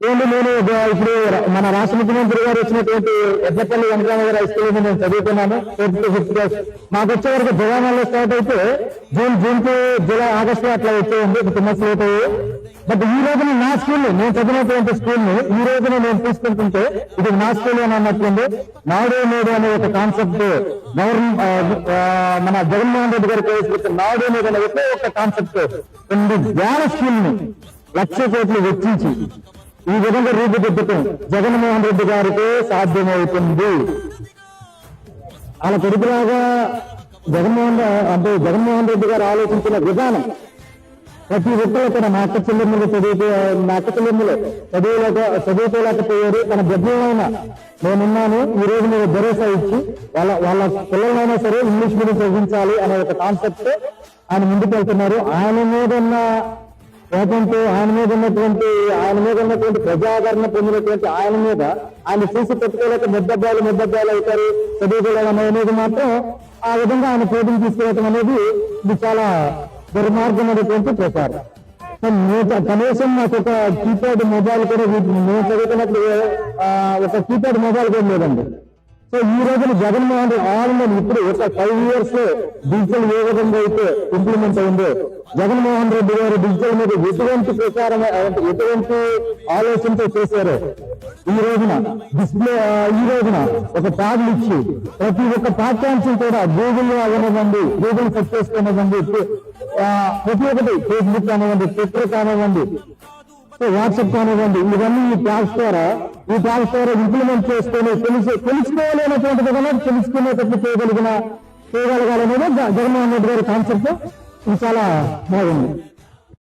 ఏంటి నేను? ఇప్పుడు మన రాష్ట్ర ముఖ్యమంత్రి గారు వచ్చినటువంటి ఎద్దపల్లి వెంకటరామ హై స్కూల్ నేను చదువుకున్నాను ఫోర్త్ టు ఫిఫ్త్ క్లాస్. మాకు వచ్చే వరకు జగన్లో స్టార్ట్ అయితే June June to July August అట్లా వచ్చేయండి ఒక టూ మంత్స్ లేట్ అయ్యి. బట్ ఈ రోజున నా స్కూల్ నేను చదివినటువంటి స్కూల్ని ఈ రోజున నేను తీసుకుంటుంటే ఇది నా స్కూల్ అని అన్నట్లుంది. నాడు నేడు అనే ఒక కాన్సెప్ట్ గవర్నమెంట్ మన జగన్మోహన్ రెడ్డి గారు ప్రవేశపెట్టిన నాడు నేడు అనే ఒకే ఒక కాన్సెప్ట్ కొన్ని వేల స్కూల్ని లక్ష కోట్లు వెచ్చించి ఈ విధంగా రూపుదిద్దటం జగన్మోహన్ రెడ్డి గారికి సాధ్యమవుతుంది. వాళ్ళ కొడుకులాగా జగన్మోహన్ అంటే జగన్మోహన్ రెడ్డి గారు ఆలోచించిన విధానం ప్రతి ఒక్కరు తన మా అక్క చెల్లెమ్మలు చదువుతూ మా అక్క చెల్లెమ్మలు చదువులేక చదువుకోలేకపోయారు తన బిడ్డలైన నేనున్నాను ఈ రోజు మీరు భరోసా ఇచ్చి వాళ్ళ వాళ్ళ పిల్లలైనా సరే ఇంగ్లీష్ మీడియం చదివించాలి అనే ఒక కాన్సెప్ట్ ఆయన ముందుకు వెళ్తున్నారు ఆయన మీద ఉన్న కోపంతో ఆయన మీద ఉన్నటువంటి ఆయన మీద ఉన్నటువంటి ప్రజాదరణ పొందినటువంటి ఆయన మీద ఆయన చూసి పెట్టుకోలేక ముద్దబ్బాలు ముద్దబ్బాలు అవుతారు. చదువుకోవడం అనేది మాత్రం ఆ విధంగా ఆయన పోటీని తీసుకెళ్ళటం అనేది ఇది చాలా దుర్మార్గమైనటువంటి ప్రచారం. కనీసం నాకు ఒక కీప్యాడ్ మొబైల్ కూడా నేను చదువుతున్నప్పుడు ఒక కీప్యాడ్ మొబైల్ కూడా లేదండి. సో ఈ రోజున జగన్మోహన్ రెడ్డి ఆల్రెడీ ఇప్పుడు ఒక ఫైవ్ ఇయర్స్లో డిజిటల్ ఏ విధంగా అయితే ఇంప్లిమెంట్ అయిందో. జగన్మోహన్ రెడ్డి గారు డిజిటల్ మీద ఎటువంటి ప్రచారం ఎటువంటి ఆలోచనతో చేశారో ఈ రోజున డిస్ప్లే ఈ రోజున ఒక ట్యాబ్లు ఇచ్చి ప్రతి ఒక్క పాఠ్యాంశం కూడా గూగుల్ అవనివ్వండి గూగుల్ సెర్చ్ చేసుకోనివ్వండి ప్రతి ఒక్కటి ఫేస్బుక్ కానివ్వండి ట్విట్టర్ కానివ్వండి వాట్సాప్ కానివ్వండి ఇవన్నీ ఈ ట్యాబ్స్ ద్వారా ఈ ట్యాబ్స్ ద్వారా ఇంప్లిమెంట్ చేసుకొని తెలిసి తెలుసుకోలేనటువంటిది కూడా తెలుసుకునేటట్లు చేయగలిగిన చేయగలగాలనేది జగన్మోహన్ రెడ్డి గారి కాన్సెప్ట్. ఇది చాలా బాగుంది.